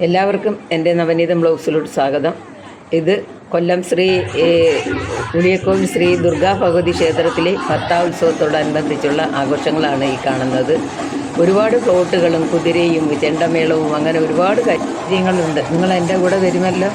എല്ലാവർക്കും എന്റെ നവനീതം ബ്ലോഗ്സിലോട്ട് സ്വാഗതം. ഇത് കൊല്ലം ശ്രീ ഉളിയക്കോവിൽ ശ്രീ ദുർഗാ ഭഗവതി ക്ഷേത്രത്തിലെ ഭക്താത്സവത്തോടനുബന്ധിച്ചുള്ള ആഘോഷങ്ങളാണ് ഈ കാണുന്നത്. ഒരുപാട് ഫ്ലോട്ടുകളും കുതിരയും ചെണ്ടമേളവും അങ്ങനെ ഒരുപാട് കാര്യങ്ങളുണ്ട്. നിങ്ങൾ എന്റെ കൂടെ വരുമല്ലോ?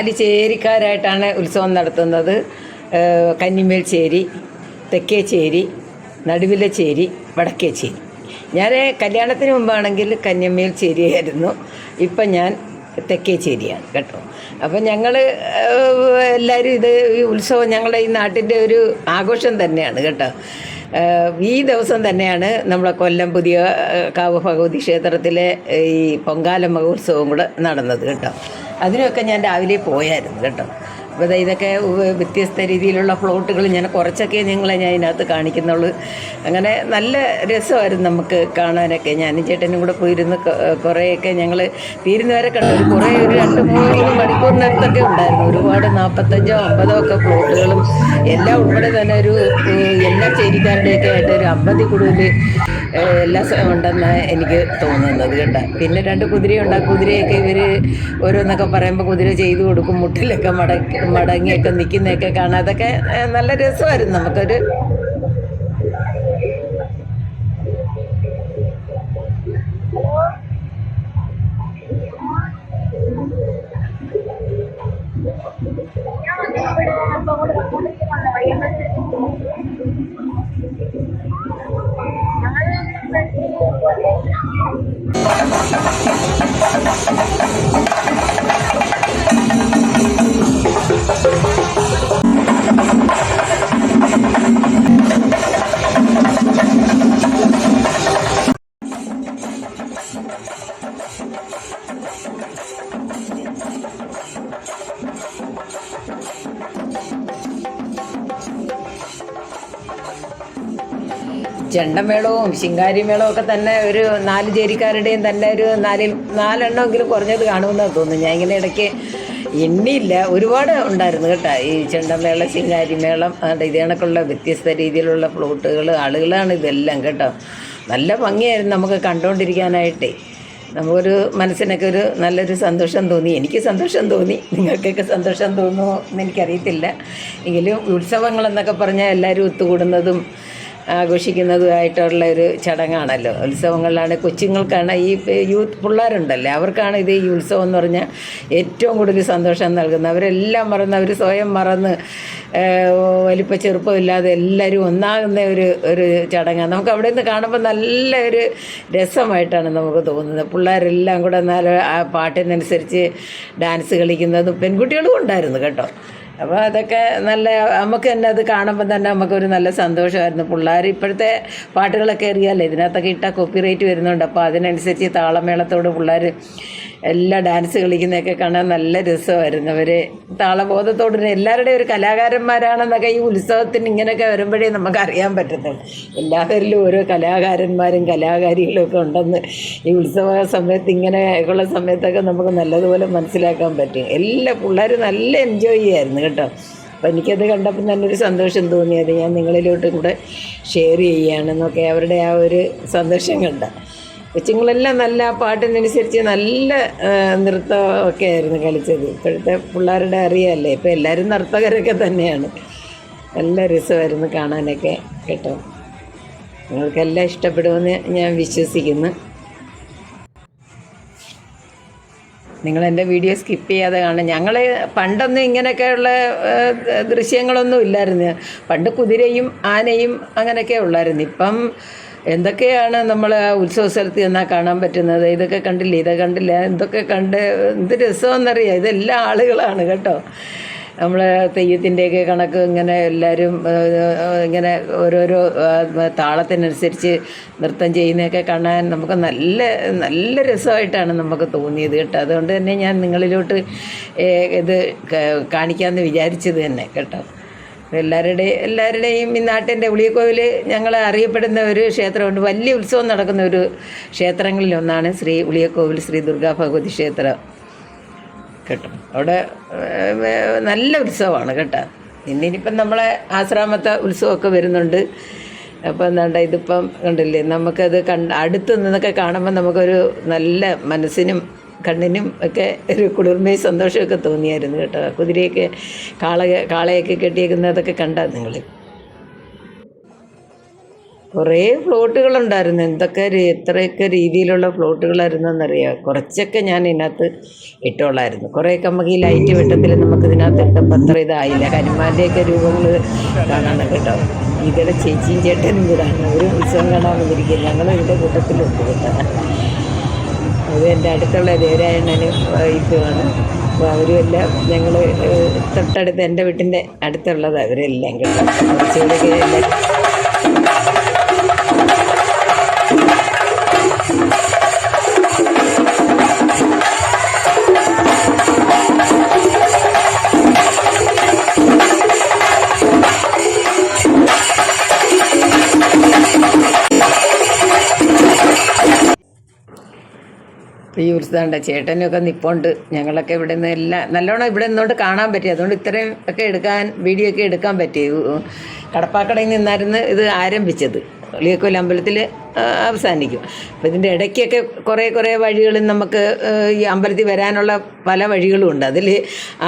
നാല് ചേരിക്കാരായിട്ടാണ് ഉത്സവം നടത്തുന്നത്. കന്നിമേൽ ചേരി തെക്കേച്ചേരി നടുവിലെ ചേരി വടക്കേ ചേരി. ഞാൻ കല്യാണത്തിന് മുമ്പാണെങ്കിൽ കന്നിമേൽ ചേരിയായിരുന്നു. ഇപ്പം ഞാൻ തെക്കേ ചേരിയാണ് കേട്ടോ. അപ്പം ഞങ്ങൾ എല്ലാവരും ഇത് ഈ ഉത്സവം ഞങ്ങളുടെ ഈ നാട്ടിന്റെ ഒരു ആഘോഷം തന്നെയാണ് കേട്ടോ. ഈ ദിവസം തന്നെയാണ് നമ്മളെ കൊല്ലം പുതിയ കാവ് ഭഗവതി ക്ഷേത്രത്തിലെ ഈ പൊങ്കാല മഹോത്സവം കൂടെ നടന്നത് കേട്ടോ. അതിനൊക്കെ ഞാൻ രാവിലെ പോയായിരുന്നു കേട്ടോ. അപ്പോൾ ഇതൊക്കെ വ്യത്യസ്ത രീതിയിലുള്ള ഫ്ലോട്ടുകൾ ഞാൻ കുറച്ചൊക്കെ നിങ്ങളെ ഞാൻ ഇതിനകത്ത് കാണിക്കുന്നുള്ളൂ. അങ്ങനെ നല്ല രസമായിരുന്നു നമുക്ക് കാണാനൊക്കെ. ഞാനും ചേട്ടനും കൂടെ പോയിരുന്ന്. കുറേയൊക്കെ ഞങ്ങൾ തീരുന്നവരെ കണ്ടു. കുറേ ഒരു രണ്ട് മൂന്ന് മണിക്കൂറിനടുത്തൊക്കെ ഉണ്ടായിരുന്നു. ഒരുപാട് നാൽപ്പത്തഞ്ചോ അമ്പതോ ഒക്കെ ഫ്ലോട്ടുകളും എല്ലാം ഉൾപ്പെടെ തന്നെ ഒരു എല്ലാ ചേരിക്കാരുടെയൊക്കെ ആയിട്ട് ഒരു അമ്പതി കൂടുതൽ എല്ലാ ഉണ്ടെന്ന് എനിക്ക് തോന്നുന്നത് കേട്ടോ. പിന്നെ രണ്ട് കുതിരയുണ്ട്. ആ കുതിരയൊക്കെ ഇവർ ഓരോന്നൊക്കെ പറയുമ്പോൾ കുതിര ചെയ്തു കൊടുക്കും. മുട്ടിലൊക്കെ മടക്കി മടങ്ങിയൊക്കെ നിൽക്കുന്നതൊക്കെ കാണാം. അതൊക്കെ നല്ല രസമായിരുന്നു. നമുക്കൊരു ചെണ്ടമേളവും ശിങ്കാരിമേളവും ഒക്കെ തന്നെ ഒരു നാല് ചേരിക്കാരുടെയും തന്നെ ഒരു നാലിൽ നാലെണ്ണമെങ്കിലും കുറഞ്ഞത് കാണുമെന്നാണ് തോന്നുന്നു. ഞാൻ ഇങ്ങനെ ഇടയ്ക്ക് എണ്ണിയില്ല. ഒരുപാട് ഉണ്ടായിരുന്നു കേട്ടോ. ഈ ചെണ്ടമേള ശിങ്കാരിമേളം അതുകൊണ്ട് ഇത് കണക്കുള്ള വ്യത്യസ്ത രീതിയിലുള്ള ഫ്ലോട്ടുകൾ ആളുകളാണ് ഇതെല്ലാം കേട്ടോ. നല്ല ഭംഗിയായിരുന്നു നമുക്ക് കണ്ടുകൊണ്ടിരിക്കാനായിട്ടേ നമുക്കൊരു മനസ്സിനൊക്കെ ഒരു നല്ലൊരു സന്തോഷം തോന്നി. എനിക്ക് സന്തോഷം തോന്നി. നിങ്ങൾക്കൊക്കെ സന്തോഷം തോന്നുമോ എന്ന് എനിക്കറിയത്തില്ല. എങ്കിലും ഉത്സവങ്ങളെന്നൊക്കെ പറഞ്ഞാൽ എല്ലാവരും ഒത്തുകൂടുന്നതും ആഘോഷിക്കുന്നതുമായിട്ടുള്ള ഒരു ചടങ്ങാണല്ലോ. ഉത്സവങ്ങളിലാണ് കൊച്ചുങ്ങൾക്കാണ് ഈ യൂത്ത് പിള്ളേരുണ്ടല്ലേ അവർക്കാണ് ഇത് ഈ ഉത്സവം എന്ന് പറഞ്ഞാൽ ഏറ്റവും കൂടുതൽ സന്തോഷം നൽകുന്നത്. അവരെല്ലാം മറന്ന് അവർ സ്വയം മറന്ന് വലിപ്പ ചെറുപ്പമില്ലാതെ എല്ലാവരും ഒന്നാകുന്ന ഒരു ഒരു ചടങ്ങാണ് നമുക്ക് അവിടെ നിന്ന് കാണുമ്പോൾ നല്ലൊരു രസമായിട്ടാണ് നമുക്ക് തോന്നുന്നത്. പിള്ളേരെല്ലാം കൂടെ നല്ല ആ പാട്ടിനനുസരിച്ച് ഡാൻസ് കളിക്കുന്നതും പെൺകുട്ടികളും ഉണ്ടായിരുന്നു കേട്ടോ. അപ്പോൾ അതൊക്കെ നല്ല നമുക്ക് തന്നെ അത് കാണുമ്പോൾ തന്നെ നമുക്കൊരു നല്ല സന്തോഷമായിരുന്നു. പിള്ളേർ ഇപ്പോഴത്തെ പാട്ടുകളൊക്കെ അറിയാമല്ലോ ഇതിനകത്തൊക്കെ ഇട്ടാൽ കോപ്പി റേറ്റ് വരുന്നുണ്ട്. അപ്പോൾ അതിനനുസരിച്ച് താളമേളത്തോട് പിള്ളേർ എല്ലാ ഡാൻസ് കളിക്കുന്നതൊക്കെ കാണാൻ നല്ല രസമായിരുന്നു. അവർ താളബോധത്തോടെ എല്ലാവരുടെയും ഒരു കലാകാരന്മാരാണെന്നൊക്കെ ഈ ഉത്സവത്തിന് ഇങ്ങനെയൊക്കെ വരുമ്പോഴേ നമുക്ക് അറിയാൻ പറ്റത്തുള്ളൂ. എല്ലാവരിലും ഓരോ കലാകാരന്മാരും കലാകാരികളും ഒക്കെ ഉണ്ടെന്ന് ഈ ഉത്സവ സമയത്ത് ഇങ്ങനെ ഉള്ള സമയത്തൊക്കെ നമുക്ക് നല്ലതുപോലെ മനസ്സിലാക്കാൻ പറ്റും. എല്ലാ പിള്ളേർ നല്ല എൻജോയ് ചെയ്യായിരുന്നു കേട്ടോ. അപ്പം എനിക്കത് കണ്ടപ്പോൾ നല്ലൊരു സന്തോഷം തോന്നിയത് ഞാൻ നിങ്ങളിലോട്ടും കൂടെ ഷെയർ ചെയ്യുകയാണെന്നൊക്കെ അവരുടെ ആ ഒരു സന്തോഷം കണ്ട. കൊച്ചുങ്ങളെല്ലാം നല്ല പാട്ടിനനുസരിച്ച് നല്ല നൃത്തമൊക്കെ ആയിരുന്നു കളിച്ചത്. ഇപ്പോഴത്തെ പിള്ളേരുടെ അറിയാമല്ലേ ഇപ്പോൾ എല്ലാവരും നർത്തകരൊക്കെ തന്നെയാണ്. നല്ല രസമായിരുന്നു കാണാനൊക്കെ കേട്ടോ. നിങ്ങൾക്കെല്ലാം ഇഷ്ടപ്പെടുമെന്ന് ഞാൻ വിശ്വസിക്കുന്നു. നിങ്ങൾ എന്റെ വീഡിയോ സ്കിപ്പ് ചെയ്യാതെ കാണും ഞങ്ങൾ പണ്ടൊന്നും ഇങ്ങനെയൊക്കെയുള്ള ദൃശ്യങ്ങളൊന്നും ഇല്ലായിരുന്നു. പണ്ട് കുതിരയും ആനയും അങ്ങനെയൊക്കെ ഉള്ളായിരുന്നു. ഇപ്പം എന്തൊക്കെയാണ് നമ്മൾ ഉത്സവ സ്ഥലത്ത് ചെന്നാൽ കാണാൻ പറ്റുന്നത്? ഇതൊക്കെ കണ്ടില്ല? ഇതൊക്കെ കണ്ടില്ല? എന്തൊക്കെ കണ്ട് എന്ത് രസമെന്നറിയാം ഇതെല്ലാം ആളുകളാണ് കേട്ടോ. നമ്മൾ തെയ്യത്തിന്റെയൊക്കെ കണക്ക് ഇങ്ങനെ എല്ലാവരും ഇങ്ങനെ ഓരോരോ താളത്തിനനുസരിച്ച് നൃത്തം ചെയ്യുന്നതൊക്കെ കാണാൻ നമുക്ക് നല്ല നല്ല രസമായിട്ടാണ് നമുക്ക് തോന്നിയത് കേട്ടോ. അതുകൊണ്ട് തന്നെ ഞാൻ നിങ്ങളിലോട്ട് ഇത് കാണിക്കാമെന്ന് വിചാരിച്ചത് തന്നെ കേട്ടോ. എല്ലാവരുടെയും എല്ലാവരുടെയും ഈ നാട്ടിന്റെ ഉളിയക്കോവിൽ ഞങ്ങൾ അറിയപ്പെടുന്ന ഒരു ക്ഷേത്രമുണ്ട്. വലിയ ഉത്സവം നടക്കുന്ന ഒരു ക്ഷേത്രങ്ങളിലൊന്നാണ് ശ്രീ ഉളിയക്കോവിൽ ശ്രീ ദുർഗാ ഭഗവതി ക്ഷേത്രം. കേട്ടോ? അവിടെ നല്ല ഉത്സവമാണ് കേട്ടോ. ഇന്നിനിപ്പം നമ്മളെ ആശ്രാമത്തെ ഉത്സവമൊക്കെ വരുന്നുണ്ട്. അപ്പം എന്താണ്ട ഇതിപ്പം കണ്ടില്ലേ നമുക്കത് കണ്ട് അടുത്ത് നിന്നൊക്കെ കാണുമ്പോൾ നമുക്കൊരു നല്ല മനസ്സിനും കണ്ണിനും ഒക്കെ ഒരു കുളിർമയും സന്തോഷമൊക്കെ തോന്നിയായിരുന്നു കേട്ടോ. കുതിരയൊക്കെ കാള കാളയൊക്കെ കെട്ടിയേക്കുന്നതൊക്കെ കണ്ട നിങ്ങൾ കുറേ ഫ്ലോട്ടുകളുണ്ടായിരുന്നു. എന്തൊക്കെ എത്രയൊക്കെ രീതിയിലുള്ള ഫ്ലോട്ടുകളായിരുന്നെന്നറിയാം? കുറച്ചൊക്കെ ഞാൻ ഇതിനകത്ത് ഇട്ടോളായിരുന്നു. കുറേയൊക്കെ നമുക്ക് ഈ ലൈറ്റ് വെട്ടത്തിൽ നമുക്ക് ഇതിനകത്ത് ഇട്ടപ്പോൾ അത്ര ഇതായില്ല. ഹനുമാന്റെയൊക്കെ രൂപങ്ങൾ കാണാൻ കേട്ടോ. ഇതിലെ ചേച്ചിയും ചേട്ടനും കൂടാണ് ഒരു ഉത്സവം കാണാൻ വന്നിരിക്കുക ഞങ്ങൾ ഇതിന്റെ കൂട്ടത്തിലുണ്ട് കേട്ടോ. അത് എന്റെ അടുത്തുള്ള ദേവരായണ്ണന് വൈഫുമാണ് അപ്പോൾ അവരുമെല്ലാം ഞങ്ങൾ തൊട്ടടുത്ത് എന്റെ വീട്ടിന്റെ അടുത്തുള്ളത് അവരെല്ലാം കേട്ടോ. കുറച്ചുകൂടെയൊക്കെ ഈ ഉത്സവമുണ്ട് ചേട്ടനൊക്കെ നിപ്പുണ്ട്. ഞങ്ങളൊക്കെ ഇവിടെ നിന്ന് എല്ലാം നല്ലോണം ഇവിടെ നിന്നോണ്ട് കാണാൻ പറ്റി. അതുകൊണ്ട് ഇത്രയും ഒക്കെ എടുക്കാൻ വീഡിയോ ഒക്കെ എടുക്കാൻ പറ്റി. കടപ്പാക്കടയിൽ നിന്നായിരുന്നു ഇത് ആരംഭിച്ചത്. ലിയക്കോൽ അമ്പലത്തിൽ അവസാനിക്കും. അപ്പം ഇതിന്റെ ഇടയ്ക്കൊക്കെ കുറേ കുറേ വഴികളും നമുക്ക് ഈ അമ്പലത്തിൽ വരാനുള്ള പല വഴികളും ഉണ്ട്. അതിൽ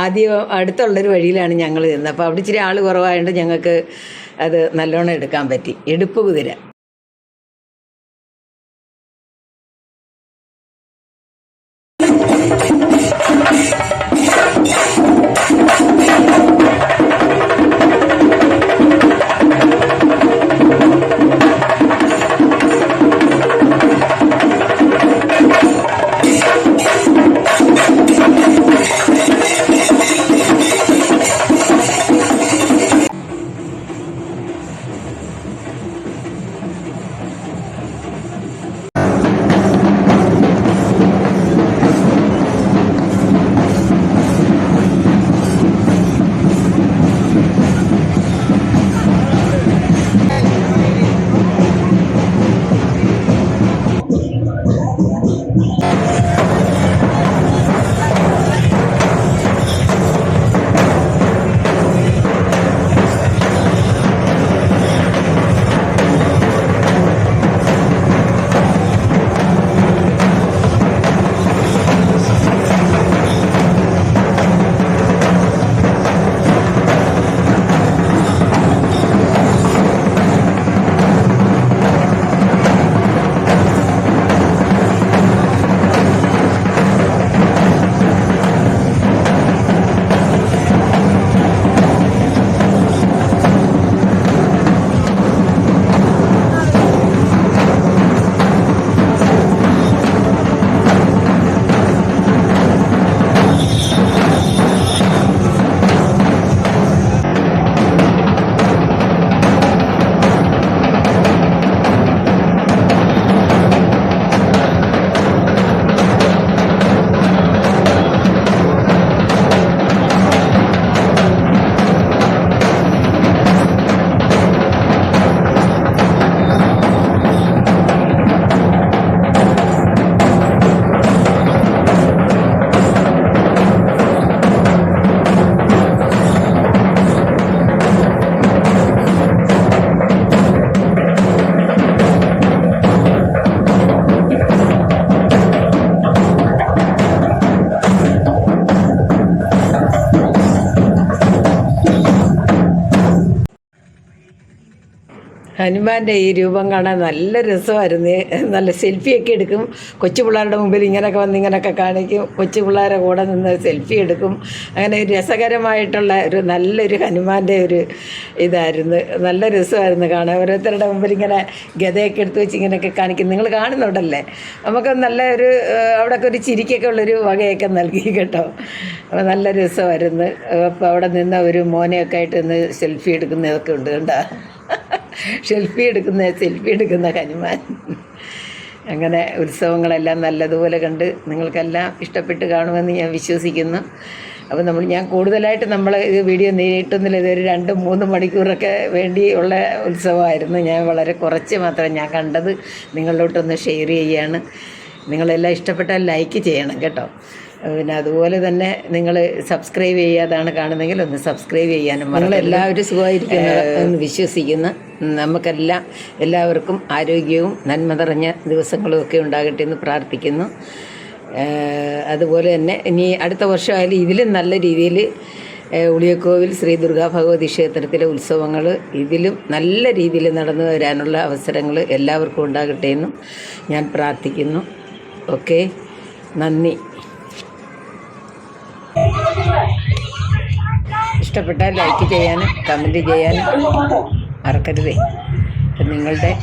ആദ്യം അടുത്തുള്ളൊരു വഴിയിലാണ് ഞങ്ങൾ ചെന്നത്. അപ്പോൾ അവിടെ ഇച്ചിരി ആൾ കുറവായതുകൊണ്ട് ഞങ്ങൾക്ക് അത് നല്ലോണം എടുക്കാൻ പറ്റി. എടുപ്പ് കുതിര. ഹനുമാന്റെ ഈ രൂപം കാണാൻ നല്ല രസമായിരുന്നു. നല്ല സെൽഫിയൊക്കെ എടുക്കും. കൊച്ചു പിള്ളേരുടെ മുമ്പിൽ ഇങ്ങനെയൊക്കെ വന്ന് ഇങ്ങനെയൊക്കെ കാണിക്കും. കൊച്ചു പിള്ളേരെ കൂടെ നിന്ന് സെൽഫി എടുക്കും. അങ്ങനെ രസകരമായിട്ടുള്ള ഒരു നല്ലൊരു ഹനുമാന്റെ ഒരു ഇതായിരുന്നു. നല്ല രസമായിരുന്നു കാണാൻ. ഓരോരുത്തരുടെ മുമ്പിൽ ഇങ്ങനെ ഗതയൊക്കെ എടുത്ത് വെച്ച് ഇങ്ങനെയൊക്കെ കാണിക്കും. നിങ്ങൾ കാണുന്നുണ്ടല്ലേ? നമുക്ക് നല്ല ഒരു അവിടെയൊക്കെ ഒരു ചിരിക്കൊക്കെ ഉള്ളൊരു വകയൊക്കെ നൽകി കേട്ടോ. അപ്പോൾ നല്ല രസമായിരുന്നു. അപ്പോൾ അവിടെ നിന്ന് ഒരു മോനെയൊക്കെ ആയിട്ട് നിന്ന് സെൽഫി എടുക്കുന്നതൊക്കെ ഉണ്ട് കണ്ടോ? സെൽഫി എടുക്കുന്ന സെൽഫി എടുക്കുന്ന ഹനുമാൻ. അങ്ങനെ ഉത്സവങ്ങളെല്ലാം നല്ലതുപോലെ കണ്ട് നിങ്ങൾക്കെല്ലാം ഇഷ്ടപ്പെട്ട് കാണുമെന്ന് ഞാൻ വിശ്വസിക്കുന്നു. അപ്പോൾ നമ്മൾ ഞാൻ കൂടുതലായിട്ട് നമ്മൾ ഇത് വീഡിയോ നീട്ടുന്നില്ല ഇതൊരു രണ്ട് മൂന്ന് മണിക്കൂറൊക്കെ വേണ്ടിയുള്ള ഉത്സവമായിരുന്നു. ഞാൻ വളരെ കുറച്ച് മാത്രം ഞാൻ കണ്ടത് നിങ്ങളിലോട്ടൊന്ന് ഷെയർ ചെയ്യുകയാണ് നിങ്ങളെല്ലാം ഇഷ്ടപ്പെട്ടാൽ ലൈക്ക് ചെയ്യണം കേട്ടോ. പിന്നെ അതുപോലെ തന്നെ നിങ്ങൾ സബ്സ്ക്രൈബ് ചെയ്യാതാണ് കാണുന്നെങ്കിൽ ഒന്ന് സബ്സ്ക്രൈബ് ചെയ്യാനും നിങ്ങളെല്ലാവരും സുഖമായിരിക്കുന്നു എന്ന് വിശ്വസിക്കുന്നു. നമുക്കെല്ലാം എല്ലാവർക്കും ആരോഗ്യവും നന്മ നിറഞ്ഞ ദിവസങ്ങളും ഒക്കെ ഉണ്ടാകട്ടെ എന്ന് പ്രാർത്ഥിക്കുന്നു. അതുപോലെ തന്നെ ഇനി അടുത്ത വർഷമായാലും ഇതിലും നല്ല രീതിയിൽ ഉളിയക്കോവിൽ ശ്രീ ദുർഗാ ഭഗവതി ക്ഷേത്രത്തിലെ ഉത്സവങ്ങൾ ഇതിലും നല്ല രീതിയിൽ നടന്നു വരാനുള്ള അവസരങ്ങൾ എല്ലാവർക്കും ഉണ്ടാകട്ടെ എന്നും ഞാൻ പ്രാർത്ഥിക്കുന്നു. ഓക്കെ. നന്ദി. ഇഷ്ടപ്പെട്ടാൽ ലൈക്ക് ചെയ്യാനും കമന്റ് ചെയ്യാനും മറക്കരുതേ. നിങ്ങളുടെ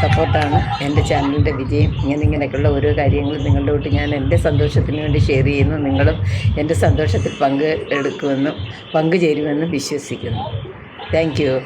സപ്പോർട്ടാണ് എന്റെ ചാനലിന്റെ വിജയം. ഇങ്ങനെ ഇങ്ങനെയൊക്കെയുള്ള ഓരോ കാര്യങ്ങളും നിങ്ങളുടെ കൂട്ടി ഞാൻ എന്റെ സന്തോഷത്തിന് വേണ്ടി ഷെയർ ചെയ്യുന്നു. നിങ്ങളും എന്റെ സന്തോഷത്തിൽ പങ്ക് എടുക്കുമെന്നും പങ്കുചേരുമെന്നും വിശ്വസിക്കുന്നു. താങ്ക്